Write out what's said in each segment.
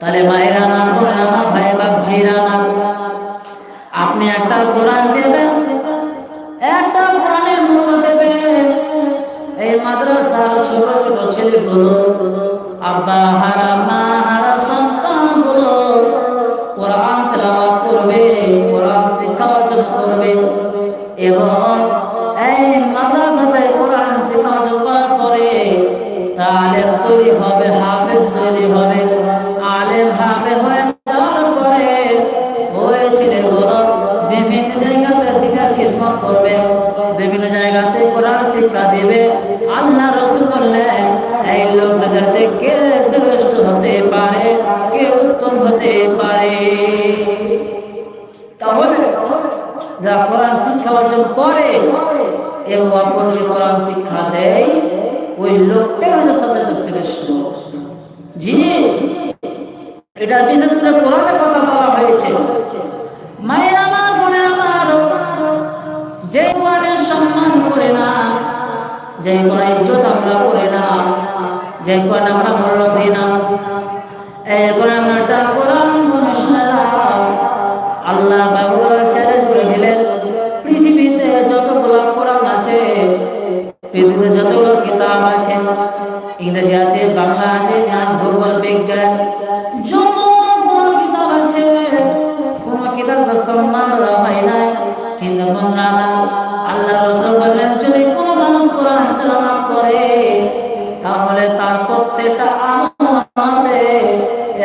তাহলে মায়েরা আমার বোন আমার ভাই বাপজিরা আমার আপনি একটা কোরআন দেবেন, একটা কোরআনের মূল্য দেবেন। এই মাদ্রাসার ছোট ছোট ছেলেগুলো, আব্বা, হারা, মা, হারা, সন্তানগুলো কোরআন তেলাওয়াত করবে, কোরআন শিক্ষা অর্জন করবে এবং এই মাদ্রাসাতে কোরআন শিক্ষা অর্জন করার পরে আলেম তৈরি হবে, হাফেজ তৈরি হবে। খিদমত করবে। বিভিন্ন জায়গাতে কোরআন শিক্ষা দেবে। আল্লাহ রসুল বললেন, এই লোকটা যাতে কে শ্রেষ্ঠ হতে পারে, কে উত্তম হতে পারে? তাহলে যারা কোরআন শিক্ষা অর্জন করে, এবং অপরকে কোরআন শিক্ষা দেয়, ওই লোকটাই হচ্ছে সবচেয়ে শ্রেষ্ঠ। জি এটা বিশেষ করে কোরআনের কথা বলা হয়েছে, মায়ের যে কোরআন ইজ্জত আমরা করে না। যে কোরআন আমরা মূল্য দিই না। কোরআন আমরা কোরআন আল্লাহ বাবুরা চ্যালেঞ্জ করে দিলেন, পৃথিবীতে যতগুলো কোরআন আছে, পৃথিবীতে যতগুলো কিতাব আছে, ইংরেজি আছে, বাংলা আছে, ইতিহাস, ভূগোল, বিজ্ঞান, যতগুলো কিতাব আছে, কোন কিতাব তো সম্মান দেওয়া হয় নাই। কিন্তু বন্ধুরা, আল্লাহ রসুল প্রত্যেকটা আমলে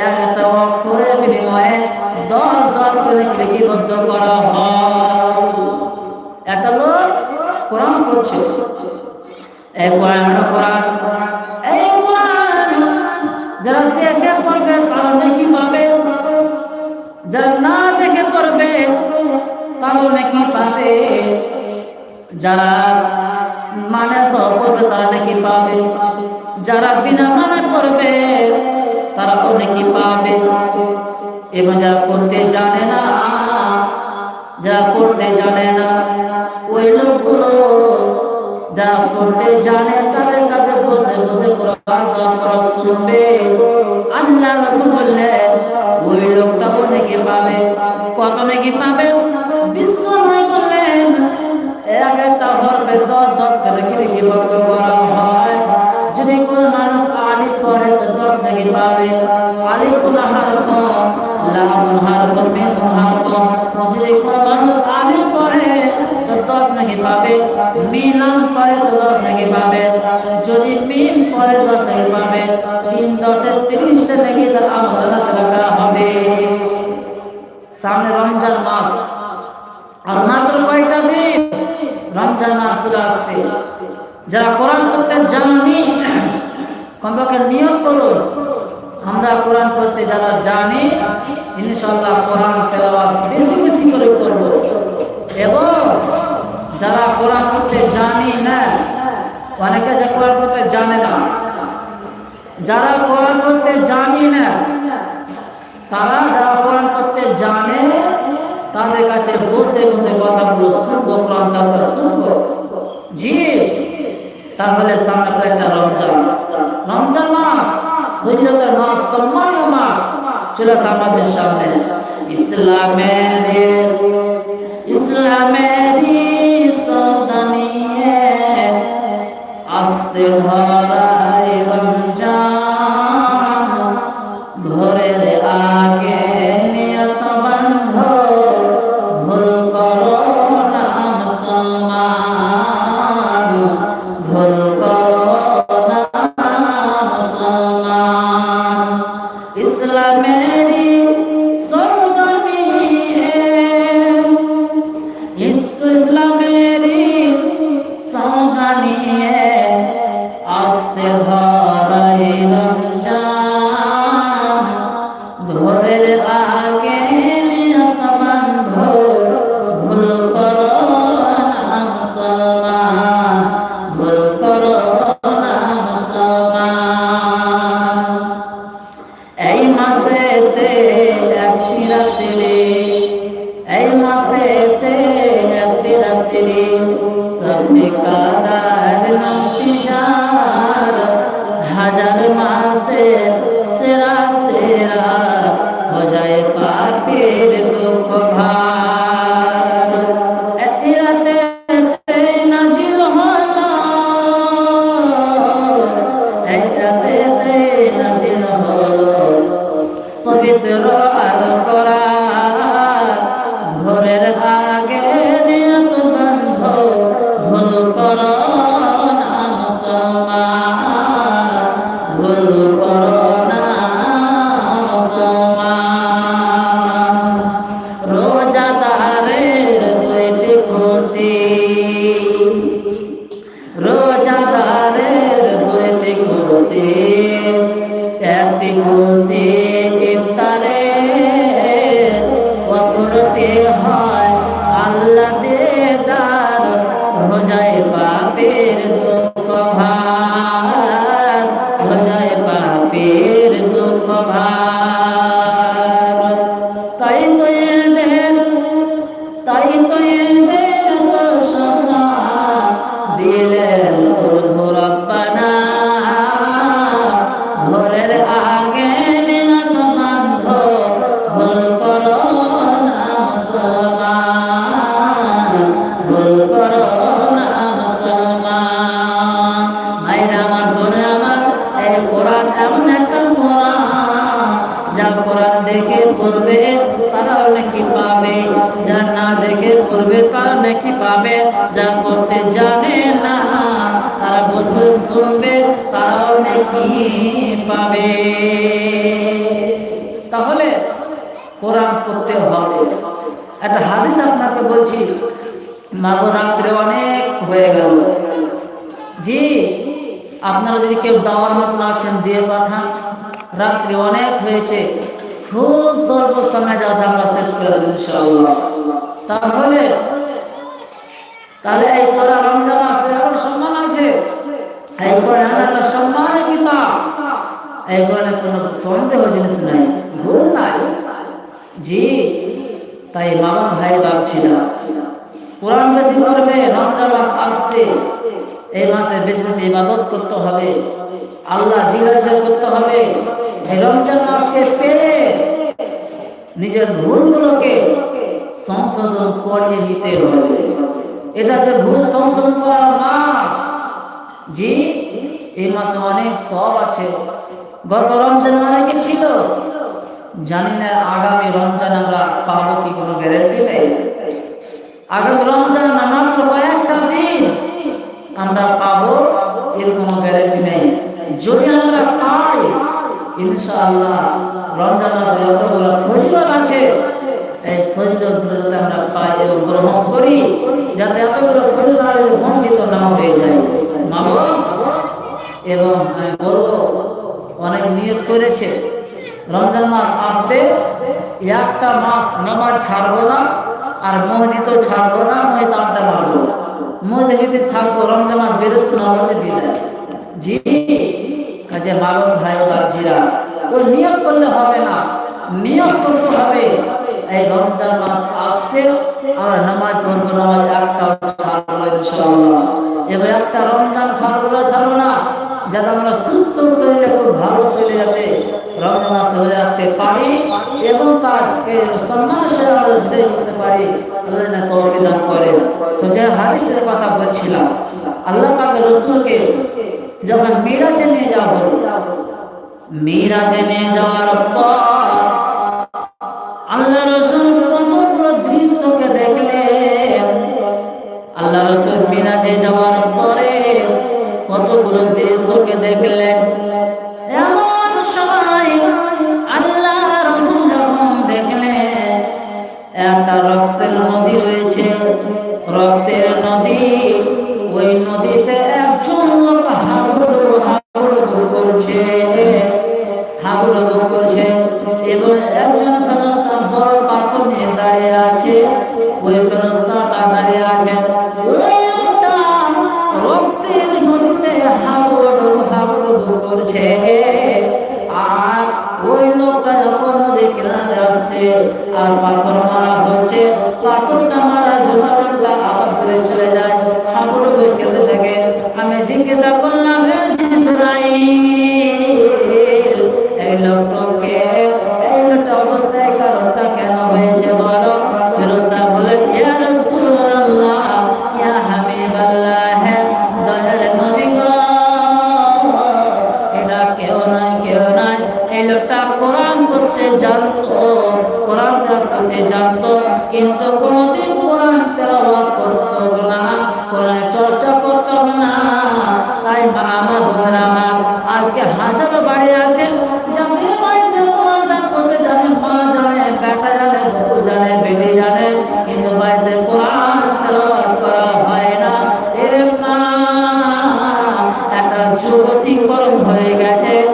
একটা অক্ষরের বিনিময়ে দশ দশ করে লিপিবদ্ধ করা হয়। একটা লোক কোরআন পড়ছে। এই কোরআন কোরআন, এই কোরআন। যারা দেখে পড়বে কারণে কি পাবে। যারা না দেখে পড়বে কারণে কি পাবে। যারা মানে সহ পড়বে, তারা নাকি পাবে। যারা বিনা মানে করবে, তারা অনেকে পাবে। এবং যারা করতে জানে না, যারা পড়তে জানে না, ওই লোকগুলো যারা পড়তে জানে, তাদের কাছে বসে বসে শুনবে। আল্লাহ রাসূল বললেন, ওই লোকটা অনেকে পাবে। কত নাকি পাবে? বিশ্ব বললেন, এক একটা হরফে দশ দশ করে কি ভক্ত করা হয়? যদি কোন মানুষ আলিফ পড়ে, তো দশ নাকি পাবে আলিফুল হারফ লামুল হারফ মিমুল হারফ। যদি কোন মানুষ আলিফ পড়ে, তো দশ নাকি পাবে মিলাম পড়ে, তো দশ নাকি পাবে যদি মিম পড়ে, দশ নাকি পাবে তিন দশে তিরিশটা নাকি তার আমল রাখা হবে। সামনে রমজান মাস। আর মাত্র কয়টা দিন? রমজান মাস চলে আসছে। যারা কোরআন পড়তে জানি কমপক্ষে নিয়োগ করুন। আমরা কোরআন পড়তে যারা জানি ইনশাল্লাহ কোরআন তেলাওয়াত বেশি বেশি করে করব। এবং যারা কোরআন পড়তে জানি না, অনেকে যে কোরআন পড়তে জানে না। যারা কোরআন পড়তে জানি না, তারা যারা কোরআন পড়তে জানে, তাদের কাছে বসে বসে কথাগুলো শুনব, কোরআন তাদের শুনব। জি তাহলে সামনে কয়েকটা রমজান। রমজান মাস হজরতের মাস সম্মান মাস চলে আসে আমাদের সামনে। ইসলামের ইসলামের সদানিয়ে আসছে ধরায় পাপের দুঃখ ভার দেখে পড়বে তারাও নাকি পাবে। যা না দেখে পড়বে, তারা নাকি পাবে। যা পড়তে জানে না, তারা বসবে শুনবে তারাও নাকি পাবে। তাহলে কোরআন পড়তে হবে। একটা হাদিস আপনাকে বলছি, মাগো রাত্রে অনেক হয়ে গেল। জি, আপনারা যদি কেউ দাওয়ার মতন আছেন, দিয়ে পাঠান। রাত্রে অনেক হয়েছে। খুব স্বল্প সময় যা আমরা শেষ করে দেবো ইনশাআল্লাহ। তাহলে তাহলে এই করা রমজান মাসে এখন সম্মান আছে। এই করে আমরা একটা সম্মান কিতাব। এই করে কোনো সন্দেহ জিনিস নাই, ভুল নাই। জি, তাই মামা ভাই ভাবছি না কোরআন বেশি করবে, রমজান মাস আসছে, এই মাসে বেশি বেশি ইবাদত করতে হবে। আল্লাহ জিজ্ঞাসা করতে হবে। রমজান মাসকে পেরে নিজের ভুলগুলোকে সংশোধন করিয়ে নিতে হবে। এটা যে ভুল সংশোধন করার মাস, জি, এই মাসে অনেক সব আছে। গত রমজান অনেকে ছিল। জানি না আগামী রমজান আমরা পাবো কি কোনো গ্যারেন্টি নেই। আগামী রমজান না মাত্র কয়েকটা দিন আমরা পাবো, এর কোনো গ্যারেন্টি নেই। যদি আমরা পাই, ইনশাআল্লাহ রমজান মাসে যতগুলো ফজিলত আছে, এই ফজিলতগুলো যাতে আমরা পাই এবং গ্রহণ করি, যাতে এতগুলো ফজিলত বঞ্চিত না হয়ে যায়। মা এবং আমি বলব অনেক নিয়ত করেছে। রমজান মাস আসবে, একটা মাস নামাজ ছাড়বো না, আর মসজিদও ছাড়বো না, মসজিদ আড্ডা মারবো মসজিদে থাকব, রমজান মাস বেরোতো না, মসজিদ বিদায়। জি কাজে বালক ভাই বাবজিরা ওই নিয়োগ করলে হবে না। নিয়োগ করতে হবে। এই রমজান মাস আসছে, আমরা নামাজ পড়ব, নামাজ একটা ছাড়বো ইনশাআল্লাহ। এবার একটা রমজান ছাড়বো না ছাড়বো না। যাতে আমরা সুস্থ শরীরে খুব ভালো শরীরে যাতে রমজান হয়ে রাখতে পারি এবং তাকে সম্মানের সাথে করতে পারি। আল্লাহ যেন তৌফিক দান করে। তো যে হাদিসটার কথা বলছিলাম, আল্লাহ পাকে রসুলকে যখন মিরাজে নিয়ে যাওয়া হলো, মিরাজে নিয়ে যাওয়ার পর আল্লাহ রসুল কতগুলো দৃশ্যকে দেখলেন। আল্লাহ রসুল মিরাজে যাওয়ার পরে কতগুলো দৃশ্যকে দেখলেন। একটা রক্তের নদী রয়েছে। রক্তের নদী, ওই নদীতে একজন লোক হাবুডু হাবুডু করছে। হাবুডু করছে। এবং একজন ফেরস্তা বড় পাথর নিয়ে দাঁড়িয়ে আছে। ওই ফেরস্তাটা দাঁড়িয়ে আছে। রক্তের নদীতে হাবুডু হাবুডু করছে। আর ওই লোকটা যখন নদী কিনারে আসছে, আর পাথর দূরে চলে যায় হাবুডু খেতে থাকে। আমি জিজ্ঞাসা করলাম এই লোকটা অতিক্রম হয়ে গেছে।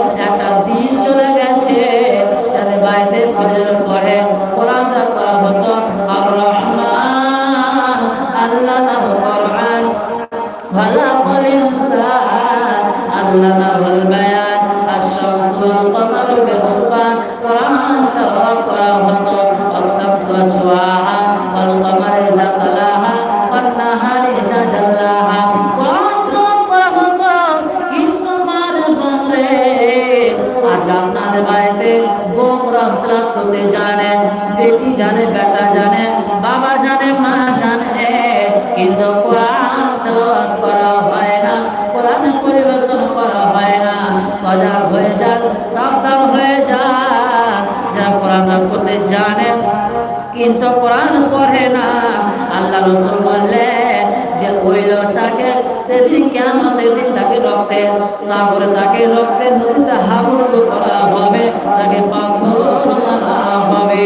বাড়িতে করতে জানে জানে, বেটা জানে, বাবা জানে, মা জানে। কিন্তু কোরআন করা না পরিবেশন করা না। সজাগ হয়ে হয়ে করতে জানে। কিন্তু কোরআন পড়ে না, আল্লাহ রসুল বললেন ওই লোকটাকে সেদিন কেমন দিন তাকে রক্তে সাগরে, তাকে রক্তে নদীতে হাবুড় করা হবে, তাকে পাথর মারা হবে।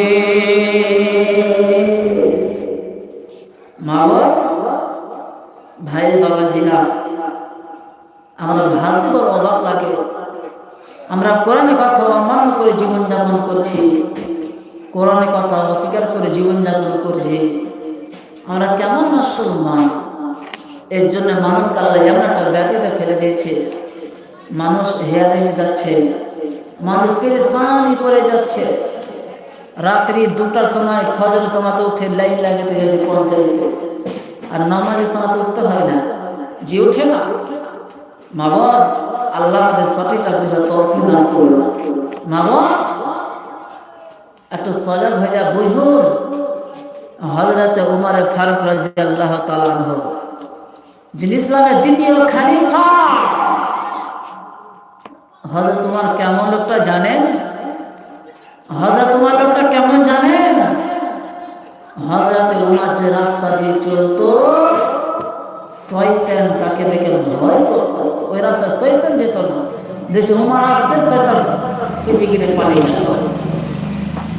মা ভাই বাবাজিরা আমরা ভাবতে বড় অবাক লাগে। আমরা কোরআনের কথা অমান্য করে জীবনযাপন করছি কোরআনের কথা অস্বীকার করে জীবনযাপন করছি। আমরা কেমন মুসলমান? এর জন্য মানুষকে আল্লাহ এমন একটা ফেলে দিয়েছে। মানুষ হেয়া হয়ে যাচ্ছে। মানুষ পেরেশানি পড়ে যাচ্ছে। রাত্রি দুটার সময়, ফজরের সময় তো উঠে লাইট লাগাতে গেছে পঞ্চায়েতে। আর নামাজের সময় তো উঠতে হয় না। যে উঠে না, মা বাবা আল্লাহ আমাদের সঠিকটা বুঝা তরফি দান করল মা বাবা একটু সজাগ হয়ে যা, বুঝুন। হজরতে উমারে ফারুক রাজি আল্লাহ তালানহ যিনি ইসলামের দ্বিতীয় খালিফা। হজরত তোমার কেমন লোকটা জানেন? হজরত তোমার লোকটা কেমন জানেন? হজরত উমার যে রাস্তা দিয়ে চলতো, শয়তান তাকে দেখে ভয় করতো। ওই রাস্তায় শয়তান যেত না। দেশে উমার আসছে, শয়তান কিছু কিনে পালিয়ে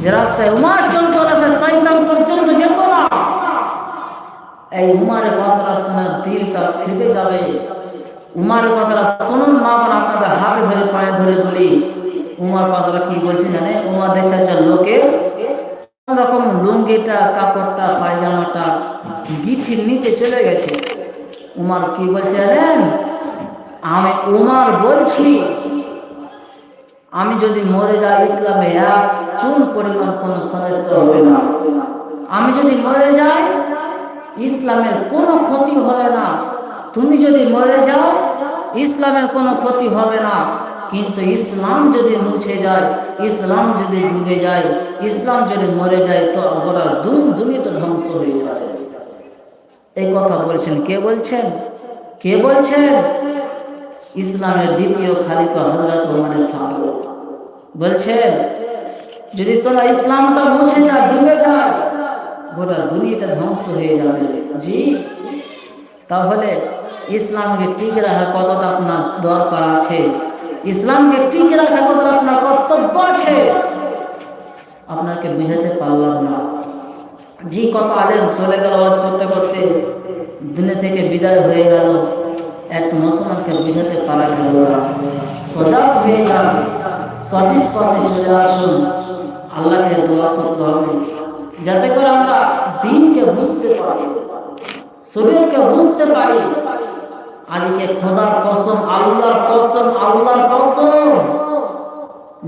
যে রাস্তায় উমার চলতো, রাস্তায় শয়তান পর্যন্ত যেত না। এই উমারের কথাটা শোনা দিলটা ফেটে যাবে। উমারের কথাটা শুনুন, মা বোন আপনাদের হাতে ধরে, পায়ে ধরে বলি, উমার কথাটা কি বলছে জানে উমার দেশের লোকে রকম লুঙ্গিটা, কাপড়টা, পায়জামাটা গিঠির নিচে চলে গেছে। উমার কি বলছে জানেন? আমি উমার বলছি, আমি যদি মরে যাই ইসলামে, এক চুন পরিমাণ কোনো সমস্যা হবে না। আমি যদি মরে যাই ইসলামের কোনো ক্ষতি হবে না। তুমি যদি মরে যাও, ইসলামের কোনো ক্ষতি হবে না। কিন্তু ইসলাম যদি মুছে যায়, ইসলাম যদি ডুবে যায়, ইসলাম যদি মরে যায়, তো ওরা দুম দুনিয়াটা ধ্বংস হয়ে যাবে। এই কথা বলছেন কে বলছেন? কে বলছেন? ইসলামের দ্বিতীয় খালিফা হজরত ওমরের ফারুক। বলছেন, যদি তোরা ইসলামটা মুছে যায় ডুবে যায় গোটা দুনিয়াটা ধ্বংস হয়ে যাবে। জি? তাহলে ইসলামকে ঠিক রাখা কতটা আপনার দরকার আছে? ইসলামকে ঠিক রাখা কতটা আপনার কর্তব্য আছে? আপনাকে বুঝাতে পারলাম না। জি, কত আলেম চলে গেল আওয়াজ করতে করতে। দুনিয়া থেকে বিদায় হয়ে গেল। একটু মুসলমানকে বুঝাতে পারা গেল না। সজাগ হয়ে যান। সঠিক পথে চলে আসুন। আল্লাহকে দোয়া করতে হবে। যাতে করে আমরা দিনকে বুঝতে পারি, শরীরকে বুঝতে পারি। আজকে খোদার কসম, আল্লাহর কসম আল্লাহর কসম।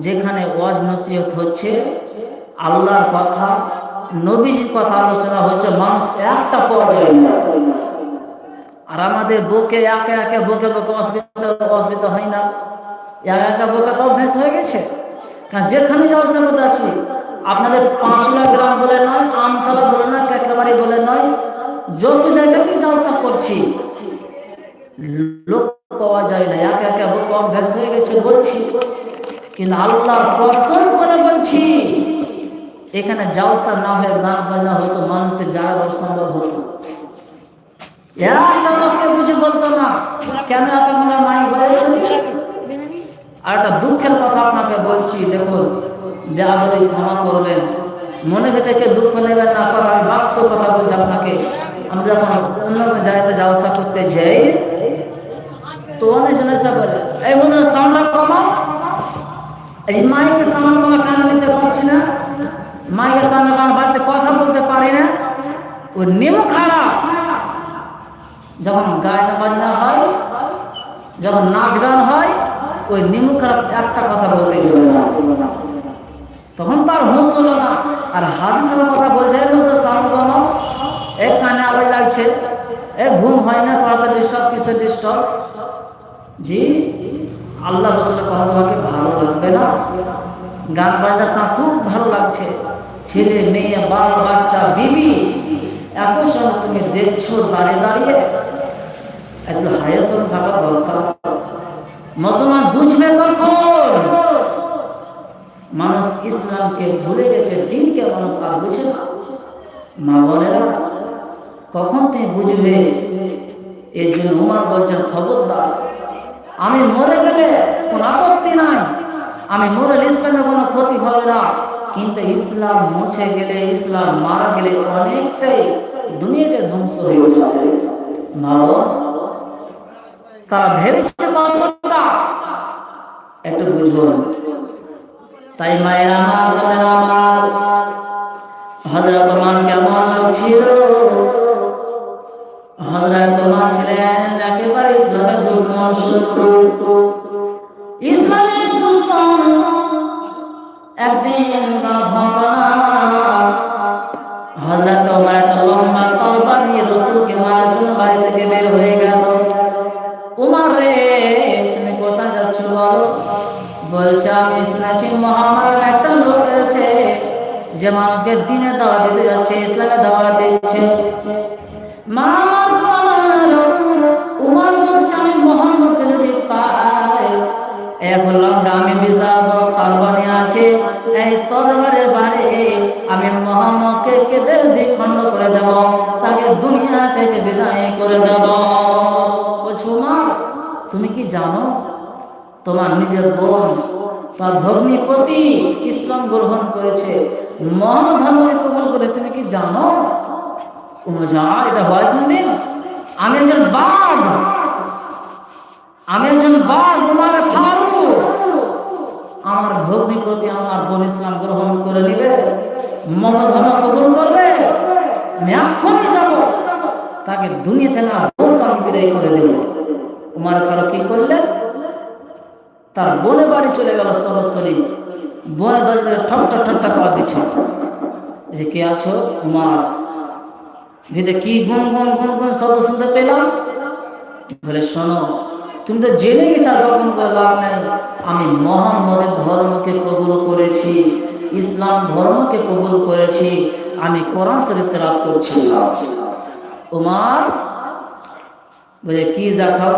যেখানে ওয়াজ নসিহত হচ্ছে, আল্লাহর কথা, নবীজির কথা আলোচনা হচ্ছে, মানুষ একটা পাওয়া যায় না। আর আমাদের বুকে একে একে বুকে বুকে অসুবিধা অসুবিধা হয় না। একা একা বুকে তো অভ্যেস হয়ে গেছে। কারণ যেখানে জলসা করতে আছি আপনাদের পাঁচলা গ্রাম বলে নয়, আমতলা বলে নয়, কেটলাবাড়ি বলে নয়, যত জায়গাতেই জলসা করছি, লোক পাওয়া যায় না। একে একা বুকে অভ্যাস হয়ে গেছে বলছি। কিন্তু আল্লাহর কসম করে বলছি, এখানে জালসা না হয়ে গান বাজনা হতো, মানুষকে জাগার অসম্ভব হতো। কিছু বলতো না, কেন এতক্ষণ মাইক বাজছে আর একটা দুঃখের কথা আপনাকে বলছি, দেখুন বেআদবি ক্ষমা করবেন। মনে কেউ দুঃখ নেবেন না কথা আমি বাস্তব কথা বলছি আপনাকে। আমি যখন অন্য কোনো জায়গাতে যাওয়া করতে যাই। তো অনেক জন বলে এই মনে সাউন্ডটা কমা এই যে মাইকের সামান কমা কানে নিতে পারছি না। মাইকের সামনে কারণ বাড়িতে কথা বলতে পারি না। ও নেমো খারাপ। যখন গায়না বাজনা হয়, যখন নাচ গান হয়, ওই নিমু খারাপ একটা কথা বলতে যাবে না। তখন তার হুঁশ হলো না। আর হাদিসের কথা বলছে সাউন্ড কমাও এক কানে আবার লাগছে। এ ঘুম হয় না পড়াতে ডিস্টার্ব কিসের ডিস্টার্ব জি, আল্লাহ রসুলের কথা তোমাকে ভালো লাগবে না? গান বাজনা তা খুব ভালো লাগছে। ছেলে, মেয়ে, বাল, বাচ্চা, বিবি একই সঙ্গে তুমি দেখছ, দাঁড়িয়ে দাঁড়িয়ে। একটু হায়াসন থাকা দরকার। মুসলমান বুঝবে কখন? মানুষ ইসলামকে ভুলে গেছে, দিনকে মানুষ আর বুঝে না। মা বোনেরা, কখন তুমি বুঝবে? এর জন্য উমার বলছেন, খবরদার, আমি মরে গেলে কোনো আপত্তি নাই। আমি মরে ইসলামের কোনো ক্ষতি হবে না। কিন্তু ইসলাম মুছে গেলে, ইসলাম মারা গেলে অনেকটাই দুনিয়াটা ধ্বংস হয়ে যাবে। মা তারা ভেবেছে কতটা? একটু বুঝুন। তাই মায়ের আমার, বোনের আমার। হজরত তোমার কেমন ছিল? হজরত তোমার ছিলেন একেবারে ইসলামের দুশ্মন, শত্রু। ইসলামের দুশ্মন একদিন হজরত তোমার একটা লম্বা তরবার নিয়ে রসুলকে মারার জন্য বাড়ি থেকে বের হয়ে গেল। শুনেছি একটা লোক আছে যে মানুষকে দিনে দাওয়া দিতে যাচ্ছে, ইসলামে দাওয়া দিচ্ছে। উমার বলছে আমি মোহাম্মদকে যদি পাই এক লঙ্কা বিশাল বড় আছে। এই তরবারের বাড়ি আমি মোহাম্মদকে কেঁদে দ্বিখণ্ড করে দেব, তাকে দুনিয়া থেকে বিদায় করে দেব। বলছো মা তুমি কি জানো, তোমার নিজের বোন তার ভগ্নিপতি ইসলাম গ্রহণ করেছে। মোহাম্মদ ধর্মকে কবল করে, তুমি কি জানো? যা এটা হয় কোন দিন? আমি একজন বাঘ। আমি একজন বাঘ, উমার ফারুক। আমার ভগ্নিপতি আমার বোন ইসলাম গ্রহণ করে নিবে। মোহাম্মদ ধর্ম কবুল করবে? আমি এক্ষুনি যাব। তাকে দুনিয়া থেকে আমার বোনকে আমি বিদায় করে দেব। উমার ফারুক কি করলেন? তার বনে বাড়ি চলে গেল সরাসরি বনে দরজা ঠকটা ঠকটা পাওয়া দিচ্ছে। যে কে আছো? উমার ভিতরে কি গুন গুন গুন গুন শব্দ শুনতে পেলাম? বলে, শোনো, তুমি তো জেনে গেছো গোপন করে লাভ নেই। আমি মোহাম্মদের ধর্মকে কবুল করেছি, ইসলাম ধর্মকে কবুল করেছি, আমি কোরআন শরীফ তেলাওয়াত করছি। উমার বলে, কি দেখাও?